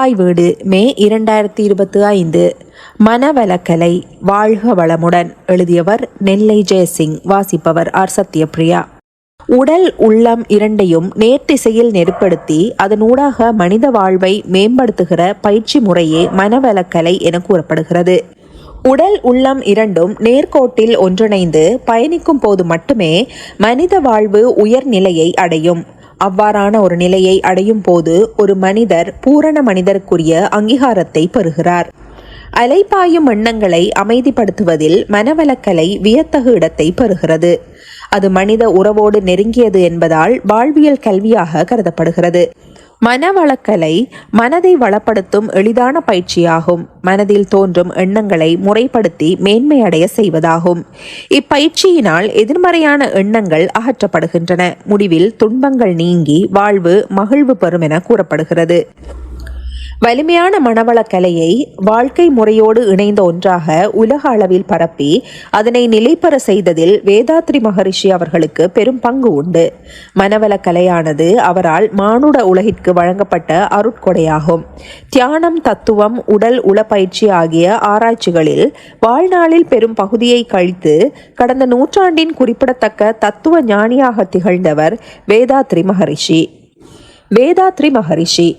தாய் வீடு மே இரண்டாயிரத்தி இருபத்தி ஐந்து. மனவலக்கலை வாழ்க வளமுடன் எழுதியவர் நெல்லை ஜெயசிங் வாசிப்பவர் ஆர் சத்யபிரியா. உடல் உள்ளம் இரண்டையும் நேர்த்திசையில் நெருப்படுத்தி அதனூடாக மனித வாழ்வை மேம்படுத்துகிற பயிற்சி முறையே மனவளக்கலை என கூறப்படுகிறது. உடல் உள்ளம் இரண்டும் நேர்கோட்டில் ஒன்றிணைந்து பயணிக்கும் போது மட்டுமே மனித வாழ்வு உயர்நிலையை அடையும். அவ்வாறான ஒரு நிலையை அடையும் போது ஒரு மனிதர் பூரண மனிதருக்குரிய அங்கீகாரத்தை பெறுகிறார். அலைப்பாயும் எண்ணங்களை அமைதிப்படுத்துவதில் மனவளக்கலை வியத்தகு இடத்தை பெறுகிறது. அது மனித உறவோடு நெருங்கியது என்பதால் வாழ்வியல் கல்வியாக கருதப்படுகிறது. மனவளக்கலை மனதை வளப்படுத்தும் எளிதான பயிற்சியாகும். மனதில் தோன்றும் எண்ணங்களை முறைப்படுத்தி மேன்மையடைய செய்வதாகும். இப்பயிற்சியினால் எதிர்மறையான எண்ணங்கள் அகற்றப்படுகின்றன. முடிவில் துன்பங்கள் நீங்கி வாழ்வு மகிழ்வு பெறும் என கூறப்படுகிறது. வலிமையான மனவளக்கலையை வாழ்க்கை முறையோடு இணைந்த ஒன்றாக உலக அளவில் பரப்பி அதனை நிலைப்பெற செய்ததில் வேதாத்ரி மகரிஷி அவர்களுக்கு பெரும் பங்கு உண்டு. மனவளக்கலையானது அவரால் மானுட உலகிற்கு வழங்கப்பட்ட அருட்கொடையாகும். தியானம் தத்துவம் உடல் உளப்பயிற்சி ஆகிய ஆராய்ச்சிகளில் வாழ்நாளில் பெரும் பகுதியை கழித்து கடந்த நூற்றாண்டின் குறிப்பிடத்தக்க தத்துவ ஞானியாக திகழ்ந்தவர் வேதாத்ரி மகரிஷி. வேதாத்ரி மகரிஷி.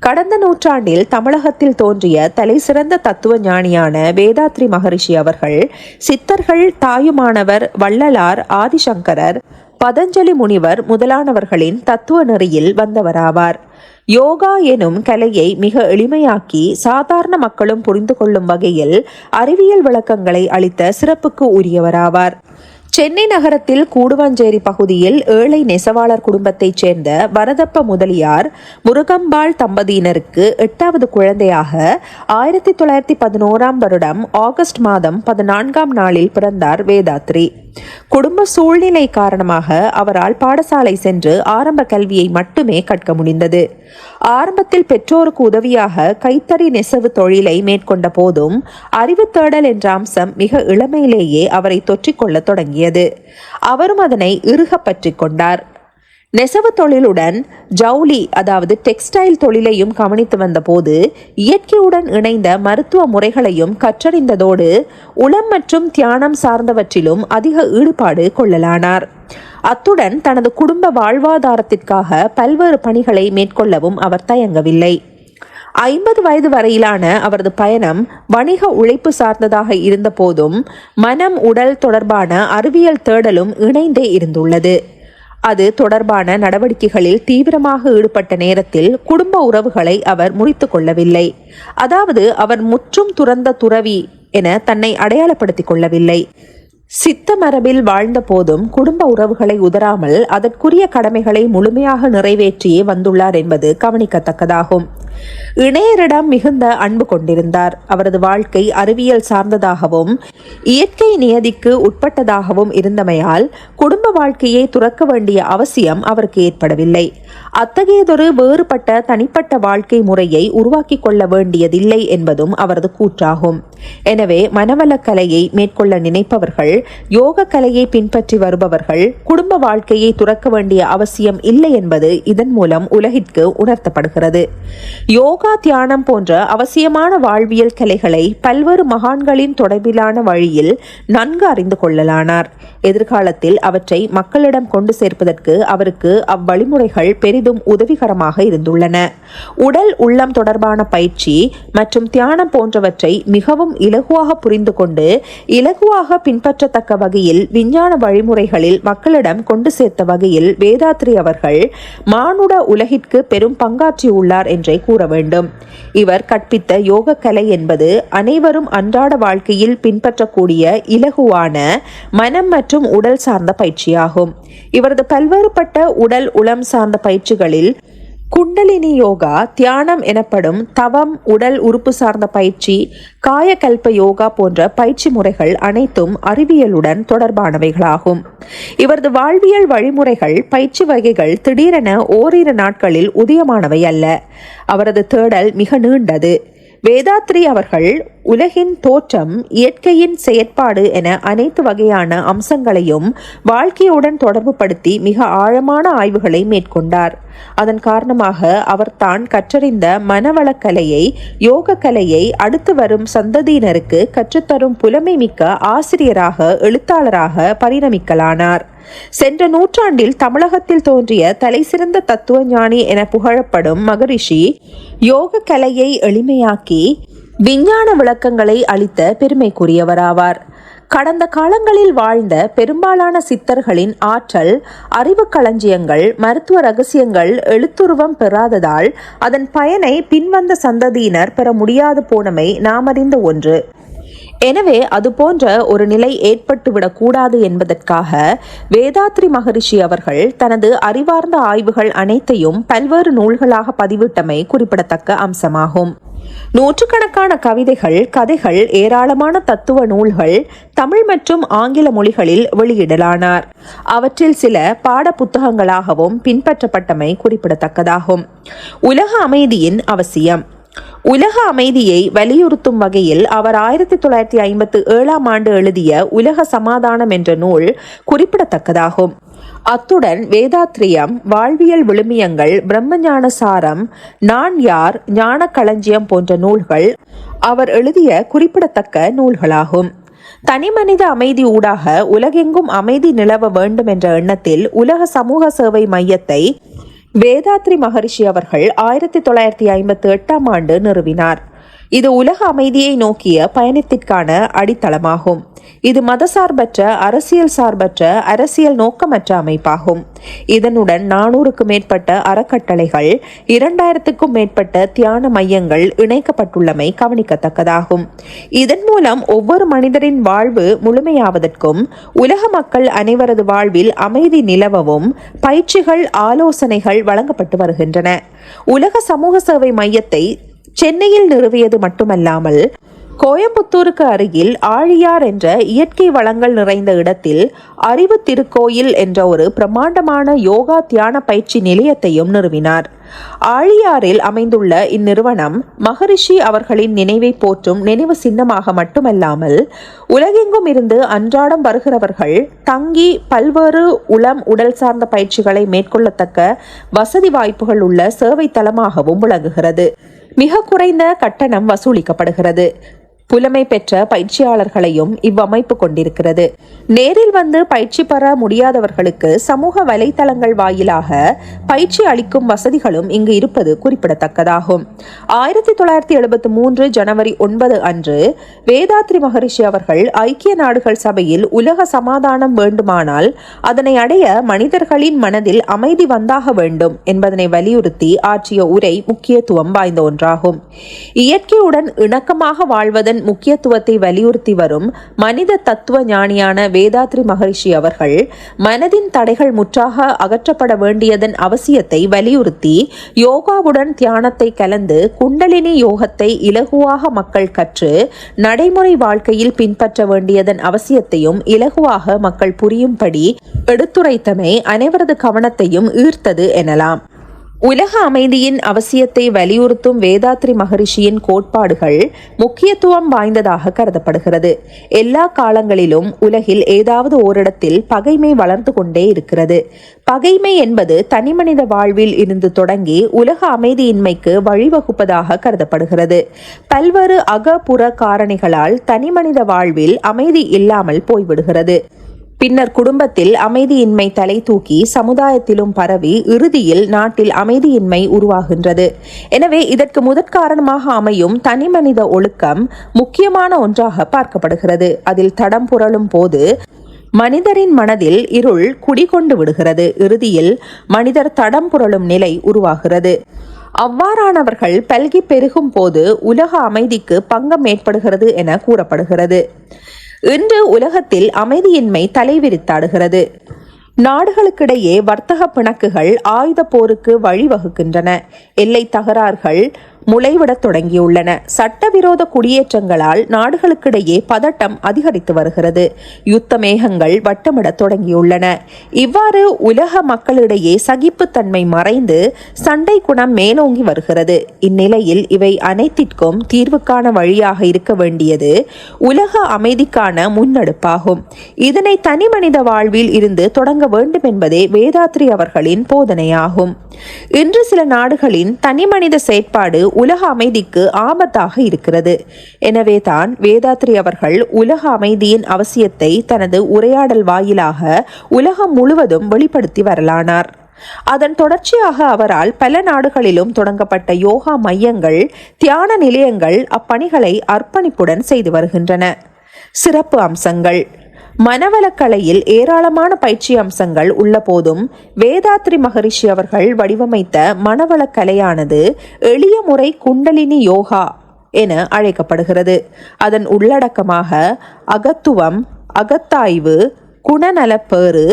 கடந்த நூற்றாண்டில் தமிழகத்தில் தோன்றிய தலைசிறந்த தத்துவ ஞானியான வேதாத்ரி மகரிஷி அவர்கள் சித்தர்கள் தாயுமானவர் வள்ளலார் ஆதிசங்கரர் பதஞ்சலி முனிவர் முதலானவர்களின் தத்துவ நெறியில் வந்தவராவார். யோகா எனும் கலையை மிக எளிமையாக்கி சாதாரண மக்களும் புரிந்து கொள்ளும் வகையில் அறிவியல் விளக்கங்களை அளித்த சிறப்புக்கு உரியவராவார். சென்னை நகரத்தில் கூடுவாஞ்சேரி பகுதியில் ஏழை நெசவாளர் குடும்பத்தைச் சேர்ந்த வரதப்ப முதலியார் முருகம்பாள் தம்பதியினருக்கு எட்டாவது குழந்தையாக ஆயிரத்தி தொள்ளாயிரத்தி பதினோராம் வருடம் ஆகஸ்ட் மாதம் பதினான்காம் நாளில் பிறந்தார் வேதாத்ரி. குடும்ப சூழ்நிலை காரணமாக அவரால் பாடசாலை சென்று ஆரம்ப கல்வியை மட்டுமே கற்க முடிந்தது. ஆரம்பத்தில் பெற்றோருக்கு உதவியாக கைத்தறி நெசவு தொழிலை மேற்கொண்ட போதும் அறிவு தேடல் என்ற அம்சம் மிக இளமையிலேயே அவரை தொற்றிக்கொள்ள தொடங்கியது. அவரும் அதனை இறுக பற்றி கொண்டார். நெசவு தொழிலுடன் ஜவுளி அதாவது டெக்ஸ்டைல் தொழிலையும் கவனித்து வந்தபோது இயற்கையுடன் இணைந்த மருத்துவ முறைகளையும் கற்றறிந்ததோடு உளம் மற்றும் தியானம் சார்ந்தவற்றிலும் அதிக ஈடுபாடு கொள்ளலானார். அத்துடன் தனது குடும்ப வாழ்வாதாரத்திற்காக பல்வேறு பணிகளை மேற்கொள்ளவும் அவர் தயங்கவில்லை. ஐம்பது வயது வரையிலான அவரது பயணம் வணிக உழைப்பு சார்ந்ததாக இருந்த போதும் மனம் உடல் தொடர்பான அறிவியல் தேடலும் இணைந்தே இருந்துள்ளது. அது தொடர்பான நடவடிக்கைகளில் தீவிரமாக ஈடுபட்ட நேரத்தில் குடும்ப உறவுகளை அவர் முறித்து கொள்ளவில்லை. அதாவது அவர் முற்றும் துறந்த துறவி என தன்னை அடையாளப்படுத்திக் கொள்ளவில்லை. சித்த மரபில் வாழ்ந்த போதும் குடும்ப உறவுகளை உதறாமல் அதற்குரிய கடமைகளை முழுமையாக நிறைவேற்றியே வந்துள்ளார் என்பது கவனிக்கத்தக்கதாகும். இணையரிடம் மிகுந்த அன்பு கொண்டிருந்தார். அவரது வாழ்க்கை அறிவியல் சார்ந்ததாகவும் இயற்கை நியதிக்கு உட்பட்டதாகவும் இருந்தமையால் குடும்ப வாழ்க்கையை துறக்க வேண்டிய அவசியம் அவருக்கு ஏற்படவில்லை. அத்தகையதொரு வேறுபட்ட தனிப்பட்ட வாழ்க்கை முறையை உருவாக்கிக் கொள்ள வேண்டியதில்லை என்பதும் அவரது கூற்றாகும். எனவே மனவளக்கலையை மேற்கொள்ள நினைப்பவர்கள் யோக கலையை பின்பற்றி வருபவர்கள் குடும்ப வாழ்க்கையை துறக்க வேண்டிய அவசியம் இல்லை என்பது இதன் மூலம் உலகிற்கு உணர்த்தப்படுகிறது. யோகா தியானம் போன்ற அவசியமான வாழ்வியல் கலைகளை பல்வேறு மகான்களின் தொடர்பிலான வழியில் நன்கு அறிந்து கொள்ளலானார். எதிர்காலத்தில் அவற்றை மக்களிடம் கொண்டு சேர்ப்பதற்கு அவருக்கு அவ்வழிமுறைகள் பெரிதும் உதவிகரமாக இருந்துள்ளன. உடல் உள்ளம் தொடர்பான பயிற்சி மற்றும் தியானம் போன்றவற்றை மிகவும் இலகுவாக புரிந்து கொண்டு இலகுவாக பின்பற்றத்தக்க வகையில் விஞ்ஞான வழிமுறைகளில் மக்களிடம் கொண்டு சேர்த்த வகையில் வேதாத்ரி அவர்கள் மானுட உலகிற்கு பெரும் பங்காற்றியுள்ளார் என்றே கூற வேண்டும். இவர் கற்பித்த யோக கலை என்பது அனைவரும் அன்றாட வாழ்க்கையில் பின்பற்றக்கூடிய இலகுவான மனம் மற்றும் உடல் சார்ந்த பயிற்சியாகும். இவரது பல்வேறுபட்ட உடல் உளம் சார்ந்த பயிற்சிகளில் குண்டலினி யோகா தியானம் எனப்படும் தவம் உடல் உறுப்பு சார்ந்த பயிற்சி காயகல்ப யோகா போன்ற பயிற்சி முறைகள் அனைத்தும் அறிவியலுடன் தொடர்பானவைகளாகும். இவரது வாழ்வியல் வழிமுறைகள் பயிற்சி வகைகள் திடீரென ஓரிரு நாட்களில் உதயமானவை அல்ல. அவரது தேடல் மிக நீண்டது. வேதாத்ரி அவர்கள் உலகின் தோற்றம் இயற்கையின் செயற்பாடு என அனைத்து வகையான அம்சங்களையும் வாழ்க்கையுடன் தொடர்புபடுத்தி மிக ஆழமான ஆய்வுகளை மேற்கொண்டார். அதன் காரணமாக அவர் தான் கற்றறிந்த மனவளக்கலையை யோக கலையை அடுத்து வரும் சந்ததியினருக்கு கற்றுத்தரும் புலமை மிக்க ஆசிரியராக எழுத்தாளராக பரிணமிக்கலானார். சென்ற நூற்றாண்டில் தமிழகத்தில் தோன்றிய தலைசிறந்த தத்துவ ஞானி என புகழப்படும் மகரிஷி யோக கலையை எளிமையாக்கி விஞ்ஞான விளக்கங்களை அளித்த பெருமைக்குரியவராவார். கடந்த காலங்களில் வாழ்ந்த பெரும்பாலான சித்தர்களின் ஆற்றல் அறிவு களஞ்சியங்கள் மருத்துவ ரகசியங்கள் எழுத்துருவம் பெறாததால் அதன் பயனை பின்வந்த சந்ததியினர் பெற முடியாது போனமை நாம் அறிந்த ஒன்று. எனவே அது போன்ற ஒரு நிலை ஏற்பட்டுவிடக் கூடாது என்பதற்காக வேதாத்ரி மகரிஷி அவர்கள் தனது அறிவார்ந்த ஆய்வுகள் அனைத்தையும் பல்வேறு நூல்களாக பதிவிட்டமை குறிப்பிடத்தக்க அம்சமாகும். நூற்றுக்கணக்கான கவிதைகள் கதைகள் ஏராளமான தத்துவ நூல்கள் தமிழ் மற்றும் ஆங்கில மொழிகளில் வெளியிடலானார். அவற்றில் சில பாட புத்தகங்களாகவும் பின்பற்றப்பட்டமை குறிப்பிடத்தக்கதாகும். உலக அமைதியின் அவசியம். உலக அமைதியை வலியுறுத்தும் வகையில் அவர் ஆயிரத்தி தொள்ளாயிரத்தி ஐம்பத்தி ஏழாம் ஆண்டு எழுதிய உலக சமாதானம் என்ற நூல் குறிப்பிடத்தக்கதாகும். அத்துடன் வேதாத்ரியம் வாழ்வியல் விழுமியங்கள் பிரம்மஞான சாரம் நான் யார் ஞான களஞ்சியம் போன்ற நூல்கள் அவர் எழுதிய குறிப்பிடத்தக்க நூல்களாகும். தனிமனித அமைதி ஊடாக உலகெங்கும் அமைதி நிலவ வேண்டும் என்ற எண்ணத்தில் உலக சமூக சேவை மையத்தை வேதாத்ரி மகரிஷி அவர்கள் ஆயிரத்தி தொள்ளாயிரத்தி ஐம்பத்தி எட்டாம் ஆண்டு நிறுவினார். இது உலக அமைதியை நோக்கிய பயணத்திற்கான அடித்தளமாகும். இது மதசார்பற்ற அரசியல் சார்பற்ற அரசியல் நோக்கமற்ற அமைப்பாகும். இதனுடன் நானூறுக்கு மேற்பட்ட அறக்கட்டளைகள் இரண்டாயிரத்துக்கும் மேற்பட்ட தியான மையங்கள் இணைக்கப்பட்டுள்ளமை கவனிக்கத்தக்கதாகும். இதன் மூலம் ஒவ்வொரு மனிதரின் வாழ்வு முழுமையாவதற்கும் உலக மக்கள் அனைவரது வாழ்வில் அமைதி நிலவவும் பயிற்சிகள் ஆலோசனைகள் வழங்கப்பட்டு வருகின்றன. உலக சமூக சேவை மையத்தை சென்னையில் நிறுவியது மட்டுமல்லாமல் கோயம்புத்தூருக்கு அருகில் ஆழியார் என்ற இயற்கை வளங்கள் நிறைந்த இடத்தில் அறிவு திருக்கோயில் என்ற ஒரு பிரம்மாண்டமான யோகா தியான பயிற்சி நிலையத்தையும் நிறுவினார். ஆழியாரில் அமைந்துள்ள இந்நிறுவனம் மகரிஷி அவர்களின் நினைவை போற்றும் நினைவு சின்னமாக மட்டுமல்லாமல் உலகெங்கும் இருந்து அன்றாடம் வருகிறவர்கள் தங்கி பல்வேறு உளம் உடல் சார்ந்த பயிற்சிகளை மேற்கொள்ளத்தக்க வசதி வாய்ப்புகள் உள்ள சேவை தளமாகவும் விளங்குகிறது. மிக குறைந்த கட்டணம் வசூலிக்கப்படுகிறது. புலமை பெற்ற பயிற்சியாளர்களையும் இவ்வமைப்பு கொண்டிருக்கிறது. நேரில் வந்து பயிற்சி பெற முடியாதவர்களுக்கு சமூக வலைதளங்கள் வாயிலாக பயிற்சி அளிக்கும் வசதிகளும் இங்கு இருப்பது குறிப்பிடத்தக்கதாகும். ஆயிரத்தி தொள்ளாயிரத்தி எழுபத்தி மூன்று ஜனவரி ஒன்பது அன்று வேதாத்ரி மகரிஷி அவர்கள் ஐக்கிய நாடுகள் சபையில் உலக சமாதானம் வேண்டுமானால் அதனை அடைய மனிதர்களின் மனதில் அமைதி வந்தாக வேண்டும் என்பதனை வலியுறுத்தி ஆற்றிய உரை முக்கியத்துவம் வாய்ந்த ஒன்றாகும். இயற்கையுடன் இணக்கமாக வாழ்வதன் அதன் முக்கியத்துவத்தை வலியுறுத்தி வரும் மனித தத்துவ ஞானியான வேதாத்ரி மகரிஷி அவர்கள் மனதின் தடைகள் முற்றாக அகற்றப்பட வேண்டியதன் அவசியத்தை வலியுறுத்தி யோகாவுடன் தியானத்தை கலந்து குண்டலினி யோகத்தை இலகுவாக மக்கள் கற்று நடைமுறை வாழ்க்கையில் பின்பற்ற வேண்டியதன் அவசியத்தையும் இலகுவாக மக்கள் புரியும்படி எடுத்துரைத்தமை அனைவரது கவனத்தையும் ஈர்த்தது எனலாம். உலக அமைதியின் அவசியத்தை வலியுறுத்தும் வேதாத்ரி மகரிஷியின் கோட்பாடுகள் முக்கியத்துவம் வாய்ந்ததாக கருதப்படுகிறது. எல்லா காலங்களிலும் உலகில் ஏதாவது ஓரிடத்தில் பகைமை வளர்ந்து கொண்டே இருக்கிறது. பகைமை என்பது தனிமனித வாழ்வில் இருந்து தொடங்கி உலக அமைதியின்மைக்கு வழிவகுப்பதாக கருதப்படுகிறது. பல்வேறு அகப்புற காரணிகளால் தனிமனித வாழ்வில் அமைதி இல்லாமல் போய்விடுகிறது. பின்னர் குடும்பத்தில் அமைதியின்மை தலை தூக்கி சமுதாயத்திலும் பரவி இறுதியில் நாட்டில் அமைதியின்மை உருவாகின்றது. எனவே இதற்கு முதற்காரணமாக அமையும் தனிமனித ஒழுக்கம் முக்கியமான ஒன்றாக பார்க்கப்படுகிறது. அதில் தடம் புரளும் போது மனிதரின் மனதில் இருள் குடிகொண்டு விடுகிறது. இறுதியில் மனிதர் தடம் புரளும் நிலை உருவாகிறது. அவ்வாறானவர்கள் பல்கி பெருகும் போது உலக அமைதிக்கு பங்கம் ஏற்படுகிறது என கூறப்படுகிறது. இன்று உலகத்தில் அமைதியின்மை தலைவிரித்தாடுகிறது. நாடுகளுக்கிடையே வர்த்தக பிணக்குகள் ஆயுத போருக்கு வழிவகுக்கின்றன. எல்லை தகராறுகள் முளைவிடத் தொடங்கியுள்ளன. சட்டவிரோத குடியேற்றங்களால் நாடுகளுக்கிடையே பதட்டம் அதிகரித்து வருகிறது. யுத்த மேகங்கள் வட்டமிடத் தொடங்கியுள்ளன. இவ்வாறு உலக மக்களிடையே சகிப்புத்தன்மை மறைந்து சண்டை குணம் மேலோங்கி வருகிறது. இந்நிலையில் இவை அனைத்திற்கும் தீர்வுக்கான வழியாக இருக்க வேண்டியது உலக அமைதிக்கான முன்னெடுப்பாகும். இதனை தனிமனித வாழ்வில் இருந்து தொடங்க வேண்டும் என்பதே வேதாத்ரி அவர்களின் போதனையாகும். இன்று சில நாடுகளின் தனிமனித செயற்பாடு உலக அமைதிக்கு ஆபத்தாக இருக்கிறது. எனவே தான் வேதாத்ரி அவர்கள் உலக அமைதியின் அவசியத்தை தனது உரையாடல் வாயிலாக உலகம் முழுவதும் வெளிப்படுத்தி வரலானார். அதன் தொடர்ச்சியாக அவரால் பல நாடுகளிலும் தொடங்கப்பட்ட யோகா மையங்கள் தியான நிலையங்கள் அப்பணிகளை அர்ப்பணிப்புடன் செய்து வருகின்றன. சிறப்பு அம்சங்கள். மனவளக்கலையில் ஏராளமான பயிற்சி அம்சங்கள் உள்ள போதும் வேதாத்ரி மகரிஷி அவர்கள் வடிவமைத்த மனவளக்கலையானது எளிய முறை குண்டலினி யோகா என அழைக்கப்படுகிறது. அதன் உள்ளடக்கமாக அகத்துவம் அகத்தாய்வு குணநலப்பேறு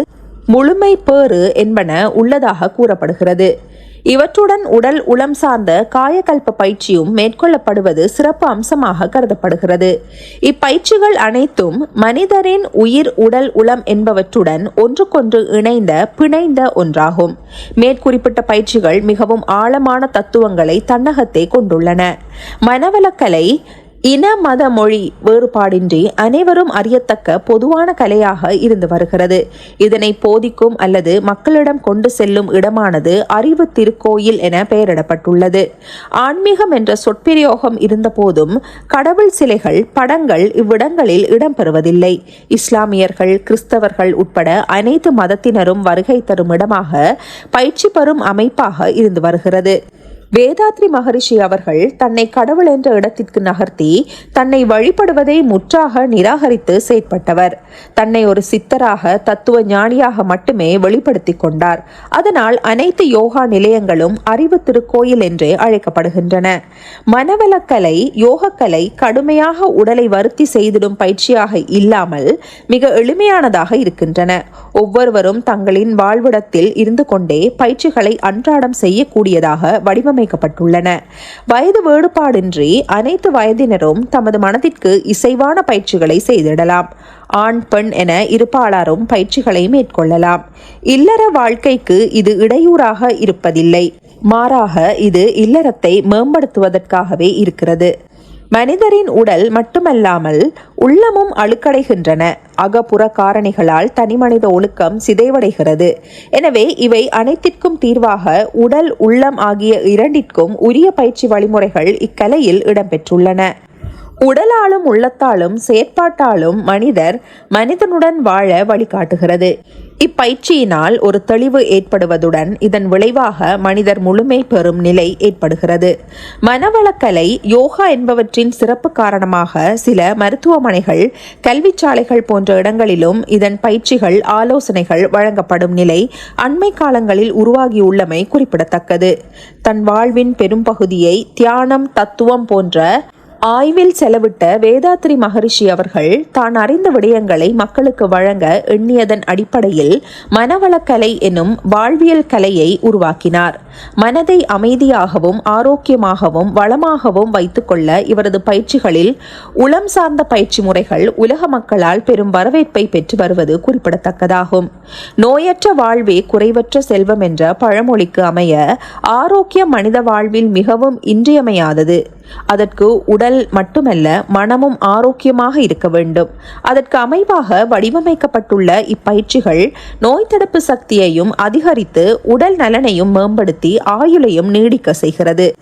முழுமை பேறு என்பன உள்ளதாக கூறப்படுகிறது. இவற்றுடன் உடல் உளம் சார்ந்த காயகல்ப பயிற்சியும் மேற்கொள்ளப்படுவது சிறப்பு அம்சமாக கருதப்படுகிறது. இப்பயிற்சிகள் அனைத்தும் மனிதரின் உயிர் உடல் உளம் என்பவற்றுடன் ஒன்றுக்கொன்று இணைந்த பிணைந்த ஒன்றாகும். மேற்குறிப்பிட்ட பயிற்சிகள் மிகவும் ஆழமான தத்துவங்களை தன்னகத்தை கொண்டுள்ளன. மனவளக்கலை இன மத மொழி வேறுபாடின்றி அனைவரும் அறியத்தக்க பொதுவான கலையாக இருந்து வருகிறது. இதனை போதிக்கும் அல்லது மக்களிடம் கொண்டு செல்லும் இடமானது அறிவு திருக்கோயில் என பெயரிடப்பட்டுள்ளது. ஆன்மீகம் என்ற சொற்பிரயோகம் இருந்தபோதும் கடவுள் சிலைகள் படங்கள் இவ்விடங்களில் இடம்பெறுவதில்லை. இஸ்லாமியர்கள் கிறிஸ்தவர்கள் உட்பட அனைத்து மதத்தினரும் வருகை தரும் இடமாக பயிற்சி பெறும் அமைப்பாக இருந்து வருகிறது. வேதாத்ரி மகரிஷி அவர்கள் தன்னை கடவுள் என்ற இடத்திற்கு நகர்த்தி தன்னை வழிபடுவதை முற்றாக நிராகரித்து செயற்பட்டவர். தன்னை ஒரு சித்தராக தத்துவ ஞானியாக மட்டுமே வெளிப்படுத்திக் கொண்டார். அதனால் அனைத்து யோகா நிலையங்களும் அறிவு திருக்கோயில் என்றே அழைக்கப்படுகின்றன. மனவளக்கலை யோகக்கலை கடுமையாக உடலை வருத்தி செய்திடும் பயிற்சியாக இல்லாமல் மிக எளிமையானதாக இருக்கின்றன. ஒவ்வொருவரும் தங்களின் வாழ்விடத்தில் இருந்து கொண்டே பயிற்சிகளை அன்றாடம் செய்யக்கூடியதாக வடிவம் வடிவமைக்கப்பட்டுள்ளன. வயது வேறுபாடின்றி அனைத்து வயதினரும் தமது மனதிற்கு இசைவான பயிற்சிகளை செய்திடலாம். ஆண் பெண் என இருப்பாளரும் பயிற்சிகளை மேற்கொள்ளலாம். இல்லற வாழ்க்கைக்கு இது இடையூறாக இருப்பதில்லை. மாறாக இது இல்லறத்தை மேம்படுத்துவதற்காகவே இருக்கிறது. மனிதரின் உடல் மட்டுமல்லாமல் உள்ளமும் அழுக்கடைகின்றன. அகப்புற காரணிகளால் தனிமனித ஒழுக்கம் சிதைவடைகிறது. எனவே இவை அனைத்திற்கும் தீர்வாக உடல் உள்ளம் ஆகிய இரண்டிற்கும் உரிய பயிற்சி வழிமுறைகள் இக்கலையில் இடம்பெற்றுள்ளன. உடலாலும் உள்ளத்தாலும் செயற்பாட்டாலும் மனிதர் மனிதனுடன் வாழ வழிகாட்டுகிறது. இப்பயிற்சியினால் ஒரு தெளிவு ஏற்படுவதுடன் இதன் விளைவாக மனிதர் முழுமை பெறும் நிலை ஏற்படுகிறது. மனவளக்கலை யோகா என்பவற்றின் சிறப்பு காரணமாக சில மருத்துவமனைகள் கல்விச்சாலைகள் போன்ற இடங்களிலும் இதன் பயிற்சிகள் ஆலோசனைகள் வழங்கப்படும் நிலை அண்மை காலங்களில் உருவாகியுள்ளமை குறிப்பிடத்தக்கது. தன் வாழ்வின் பெரும்பகுதியை தியானம் தத்துவம் போன்ற ஆய்வில் செலவிட்ட வேதாத்ரி மகரிஷி அவர்கள் தான் அறிந்த விடயங்களை மக்களுக்கு வழங்க எண்ணியதன் அடிப்படையில் மனவளக்கலை எனும் வாழ்வியல் கலையை உருவாக்கினார். மனதை அமைதியாகவும் ஆரோக்கியமாகவும் வளமாகவும் வைத்துக்கொள்ள இவரது பயிற்சிகளில் உளம் சார்ந்த பயிற்சி முறைகள் உலக மக்களால் பெரும் வரவேற்பை பெற்று வருவது குறிப்பிடத்தக்கதாகும். நோயற்ற வாழ்வே குறைவற்ற செல்வம் என்ற பழமொழிக்கு அமைய ஆரோக்கிய மனித வாழ்வில் மிகவும் இன்றியமையாதது. அதற்கு உடல் மட்டுமல்ல மனமும் ஆரோக்கியமாக இருக்க வேண்டும். அதற்கு அமைவாக வடிவமைக்கப்பட்டுள்ள இப்பயிற்சிகள் நோய் தடுப்பு சக்தியையும் அதிகரித்து உடல் நலனையும் மேம்படுத்தி ஆயுளையும் நீடிக்க செய்கிறது.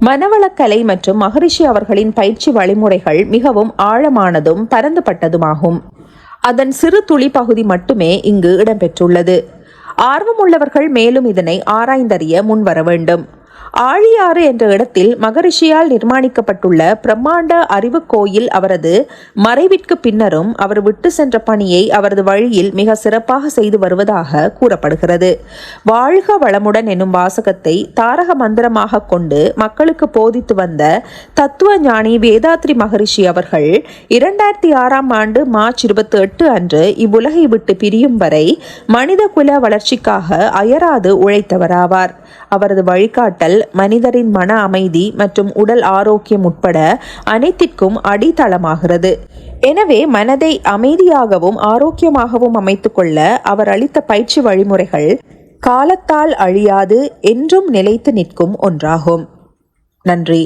மனவளக்கலை மற்றும் மகரிஷி அவர்களின் பயிற்சி வழிமுறைகள் மிகவும் ஆழமானதும் பரந்துபட்டதுமாகும். அதன் சிறு துளி பகுதி மட்டுமே இங்கு இடம்பெற்றுள்ளது. ஆர்வமுள்ளவர்கள் மேலும் இதனை ஆராய்ந்தறிய முன்வர வேண்டும். ஆழியாறு என்ற இடத்தில் மகரிஷியால் நிர்மாணிக்கப்பட்டுள்ள பிரம்மாண்ட அறிவு கோயில் அவரது மறைவிற்கு பின்னரும் அவர் விட்டு சென்ற பணியை அவரது வழியில் மிக சிறப்பாக செய்து வருவதாக கூறப்படுகிறது. வாழ்க வளமுடன் எனும் வாசகத்தை தாரக மந்திரமாக கொண்டு மக்களுக்கு போதித்து வந்த தத்துவ ஞானி வேதாத்ரி மகரிஷி அவர்கள் இரண்டாயிரத்தி ஆறாம் ஆண்டு மார்ச் இருபத்தி எட்டு அன்று இவ்வுலகை விட்டு பிரியும் வரை மனித குல வளர்ச்சிக்காக அயராது உழைத்தவராவார். அவரது வழிகாட்டல் மனிதரின் மன அமைதி மற்றும் உடல் ஆரோக்கியம் உட்பட அனைத்திற்கும் அடித்தளமாகிறது. எனவே மனதை அமைதியாகவும் ஆரோக்கியமாகவும் அமைத்துக்கொள்ள அவர் அளித்த பயிற்சி வழிமுறைகள் காலத்தால் அழியாது என்றும் நிலைத்து நிற்கும் ஒன்றாகும். நன்றி.